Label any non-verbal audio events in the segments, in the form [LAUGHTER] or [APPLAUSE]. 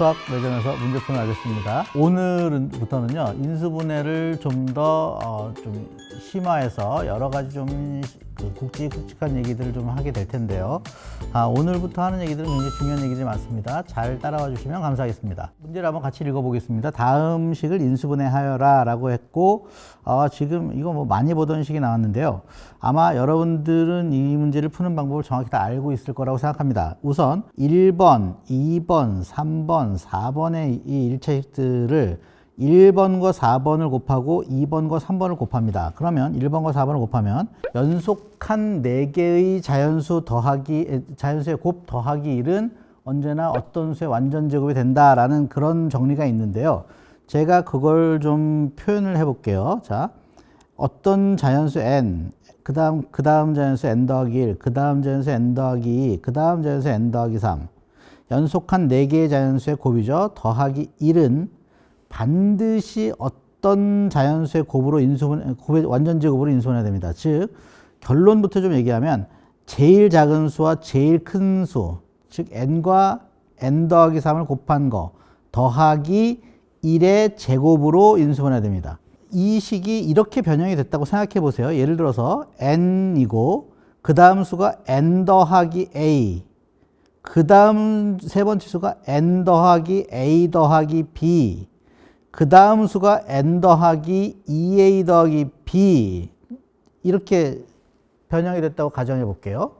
수학 매점에서 문제 푸는 아저씨입니다. 오늘부터는요 인수분해를 좀더 어, 좀 심화해서 여러 가지 좀그 굵직굵직한 얘기들을 좀 하게 될 텐데요. 아, 오늘부터 하는 얘기들은 굉장히 중요한 얘기들이 많습니다. 잘 따라와 주시면 감사하겠습니다. 문제를 한번 같이 읽어보겠습니다. 다음 식을 인수분해하여라 라고 했고 어, 지금 이거 뭐 많이 보던 식이 나왔는데요. 아마 여러분들은 이 문제를 푸는 방법을 정확히 다 알고 있을 거라고 생각합니다. 우선 1번, 2번, 3번, 4번의 이 일차식들을 1번과 4번을 곱하고 2번과 3번을 곱합니다. 그러면 1번과 4번을 곱하면 연속한 4개의 자연수 더하기 에, 자연수의 곱 더하기 1은 언제나 어떤 수의 완전 제곱이 된다라는 그런 정리가 있는데요. 제가 그걸 좀 표현을 해 볼게요. 자. 어떤 자연수 n 그다음 그다음 자연수 n 더하기 1, 그다음 자연수 n 더하기 2, 그다음 자연수 n 더하기 3 연속한 4개의 자연수의 곱이죠. 더하기 1은 반드시 어떤 자연수의 곱으로 인수분 곱의 완전 제곱으로 인수분해야 됩니다. 즉 결론부터 좀 얘기하면 제일 작은 수와 제일 큰 수, 즉 n과 n 더하기 3을 곱한 거 더하기 1의 제곱으로 인수분해야 됩니다. 이 식이 이렇게 변형이 됐다고 생각해 보세요. 예를 들어서 n이고 그 다음 수가 n 더하기 a 그 다음 세 번째 수가 n 더하기 a 더하기 b 그 다음 수가 n 더하기 2a 더하기 b 이렇게 변형이 됐다고 가정해 볼게요.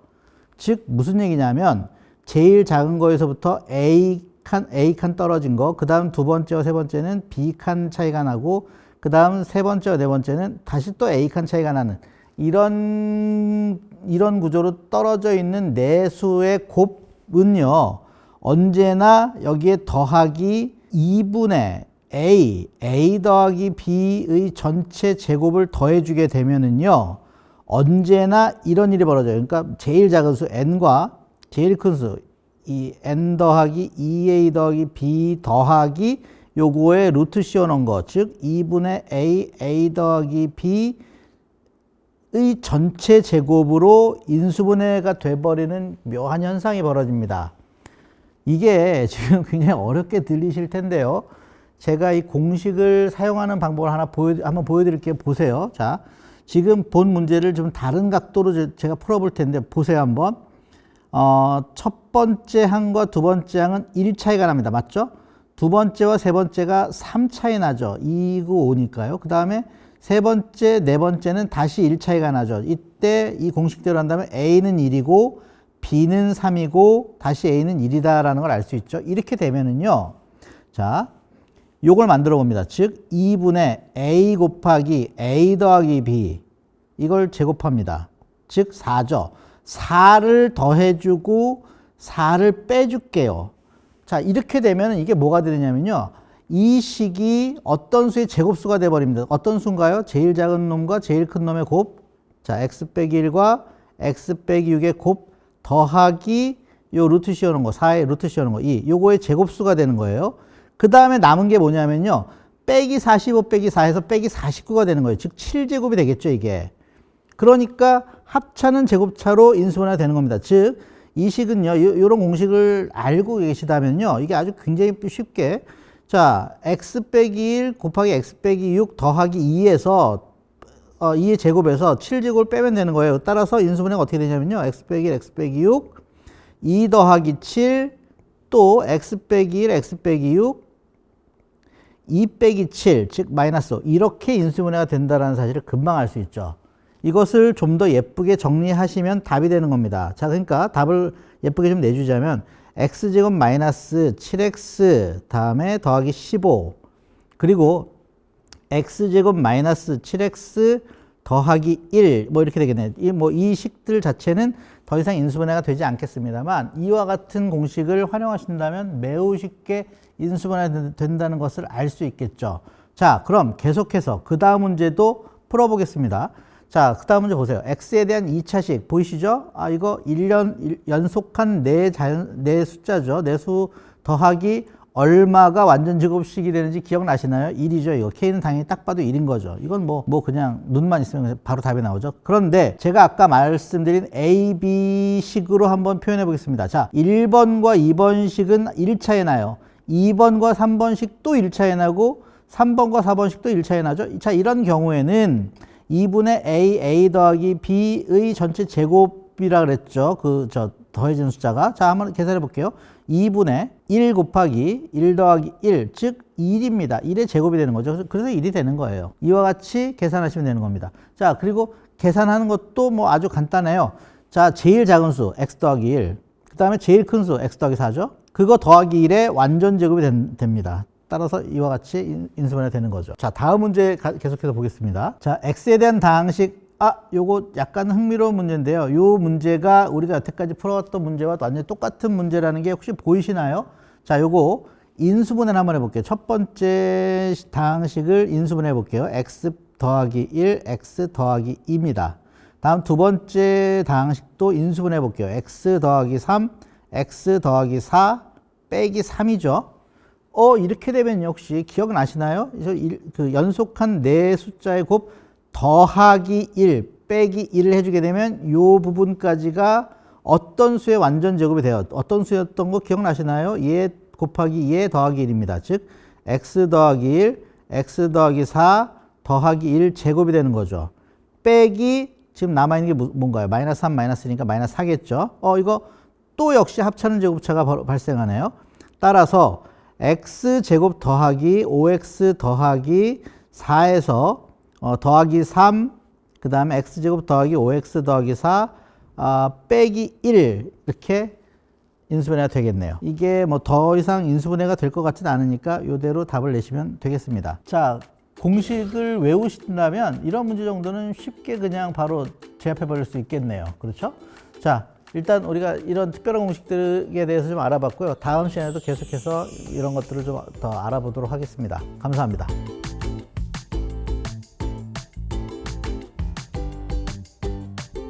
즉 무슨 얘기냐면 제일 작은 거에서부터 a 칸 a 칸 떨어진 거, 그 다음 두 번째와 세 번째는 b 칸 차이가 나고, 그 다음 세 번째와 네 번째는 다시 또 a 칸 차이가 나는 이런 이런 구조로 떨어져 있는 네 수의 곱은요 언제나 여기에 더하기 2분의 a, a 더하기 b의 전체 제곱을 더해주게 되면은요, 언제나 이런 일이 벌어져요. 그러니까 제일 작은 수 n과 제일 큰 수, 이 n 더하기 2a 더하기 b 더하기 요거에 루트 씌워놓은 거, 즉 2분의 a, a 더하기 b의 전체 제곱으로 인수분해가 돼버리는 묘한 현상이 벌어집니다. 이게 지금 [LAUGHS] 굉장히 어렵게 들리실 텐데요. 제가 이 공식을 사용하는 방법을 하나 보여, 한번 보여드릴게요. 보세요. 자, 지금 본 문제를 좀 다른 각도로 제가 풀어볼 텐데 보세요 한번. 어, 첫 번째 항과 두 번째 항은 1 차이가 납니다. 맞죠? 두 번째와 세 번째가 3 차이 나죠. 2고 5니까요. 그 다음에 세 번째, 네 번째는 다시 1 차이가 나죠. 이때 이 공식대로 한다면 A는 1이고 B는 3이고 다시 A는 1이다라는 걸 알 수 있죠. 이렇게 되면은요. 자, 요걸 만들어 봅니다. 즉 2분의 a 곱하기 a 더하기 b 이걸 제곱합니다. 즉 4죠. 4를 더해주고 4를 빼줄게요. 자 이렇게 되면 이게 뭐가 되느냐면요. 이 식이 어떤 수의 제곱수가 돼버립니다. 어떤 수인가요? 제일 작은 놈과 제일 큰 놈의 곱. 자 x 빼기 1과 x 빼기 6의 곱 더하기 요 루트 씌우는 거 4의 루트 씌우는 거 2. 요거의 제곱수가 되는 거예요. 그 다음에 남은 게 뭐냐면요. 빼기 45 빼기 4에서 빼기 49가 되는 거예요. 즉 7제곱이 되겠죠, 이게. 그러니까 합차는 제곱차로 인수분해가 되는 겁니다. 즉, 이 식은요, 이런 공식을 알고 계시다면요, 이게 아주 굉장히 쉽게, 자, x 빼기 1 곱하기 x 빼기 6 더하기 2에서, 어, 2의 제곱에서 7제곱을 빼면 되는 거예요. 따라서 인수분해가 어떻게 되냐면요, x 빼기 1, x 빼기 6, 2 더하기 7, 또 x 빼기 1, x 빼기 6, 2 빼기 7, 즉 마이너스 5 이렇게 인수분해가 된다는 사실을 금방 알 수 있죠. 이것을 좀 더 예쁘게 정리하시면 답이 되는 겁니다. 자, 그러니까 답을 예쁘게 좀 내주자면 x제곱 마이너스 7x 다음에 더하기 15 그리고 x제곱 마이너스 7x 더하기 1 뭐 이렇게 되겠네요. 이 뭐 이 식들 자체는 더 이상 인수분해가 되지 않겠습니다만 이와 같은 공식을 활용하신다면 매우 쉽게 인수분해 된다는 것을 알 수 있겠죠. 자, 그럼 계속해서 그 다음 문제도 풀어보겠습니다. 자, 그 다음 문제 보세요. x에 대한 2차식 보이시죠? 아, 이거 1년 연속한 네 자연, 네 숫자죠. 네수 더하기 얼마가 완전 제곱식이 되는지 기억나시나요? 1이죠. 이거 K는 당연히 딱 봐도 1인 거죠. 이건 뭐, 뭐 그냥 눈만 있으면 바로 답이 나오죠. 그런데 제가 아까 말씀드린 A, B 식으로 한번 표현해 보겠습니다. 자, 1번과 2번 식은 1차에 나요. 2번과 3번씩 또 1차에 나고 3번과 4번씩 또 1차에 나죠. 자, 이런 경우에는 2분의 A, A 더하기 B의 전체 제곱이라 그랬죠. 그, 저, 더해진 숫자가. 자, 한번 계산해 볼게요. 2분의 1 곱하기 1 더하기 1, 즉 1입니다. 1의 제곱이 되는 거죠. 그래서 1이 되는 거예요. 이와 같이 계산하시면 되는 겁니다. 자, 그리고 계산하는 것도 뭐 아주 간단해요. 자, 제일 작은 수, x 더하기 1. 그 다음에 제일 큰 수, x 더하기 4죠. 그거 더하기 1의 완전 제곱이 된- 됩니다. 따라서 이와 같이 인- 인수분해 되는 거죠. 자, 다음 문제 가- 계속해서 보겠습니다. 자, x에 대한 다항식. 아, 요거 약간 흥미로운 문제인데요. 요 문제가 우리가 여태까지 풀어왔던 문제와 완전히 똑같은 문제라는 게 혹시 보이시나요? 자, 요거 인수분해를 한번 해볼게요. 첫 번째 다항식을 인수분해 볼게요. x 더하기 1, x 더하기 2입니다. 다음 두 번째 다항식도 인수분해 볼게요. x 더하기 3, x 더하기 4 빼기 3이죠. 어 이렇게 되면 역시 기억나시나요? 그 연속한 네 숫자의 곱 더하기 1 빼기 1을 해주게 되면 이 부분까지가 어떤 수의 완전 제곱이 돼요. 어떤 수였던 거 기억나시나요? 얘 곱하기 얘 더하기 1입니다. 즉 x 더하기 1, x 더하기 4 더하기 1 제곱이 되는 거죠. 빼기 지금 남아있는 게 뭐- 뭔가요? 마이너스 3 마이너스니까 마이너스 4겠죠. 어 이거 또 역시 합차는 제곱차가 발생하네요. 따라서 x 제곱 더하기 5x 더하기 4에서 어, 더하기 3, 그 다음에 x 제곱 더하기 5x 더하기 4 아, 빼기 1 이렇게 인수분해가 되겠네요. 이게 뭐 더 이상 인수분해가 될 것 같지는 않으니까 이대로 답을 내시면 되겠습니다. 자, 공식을 외우신다면 이런 문제 정도는 쉽게 그냥 바로 제압해 버릴 수 있겠네요. 그렇죠? 자, 일단 우리가 이런 특별한 공식들에 대해서 좀 알아봤고요. 다음 시간에도 계속해서 이런 것들을 좀 더 알아보도록 하겠습니다. 감사합니다.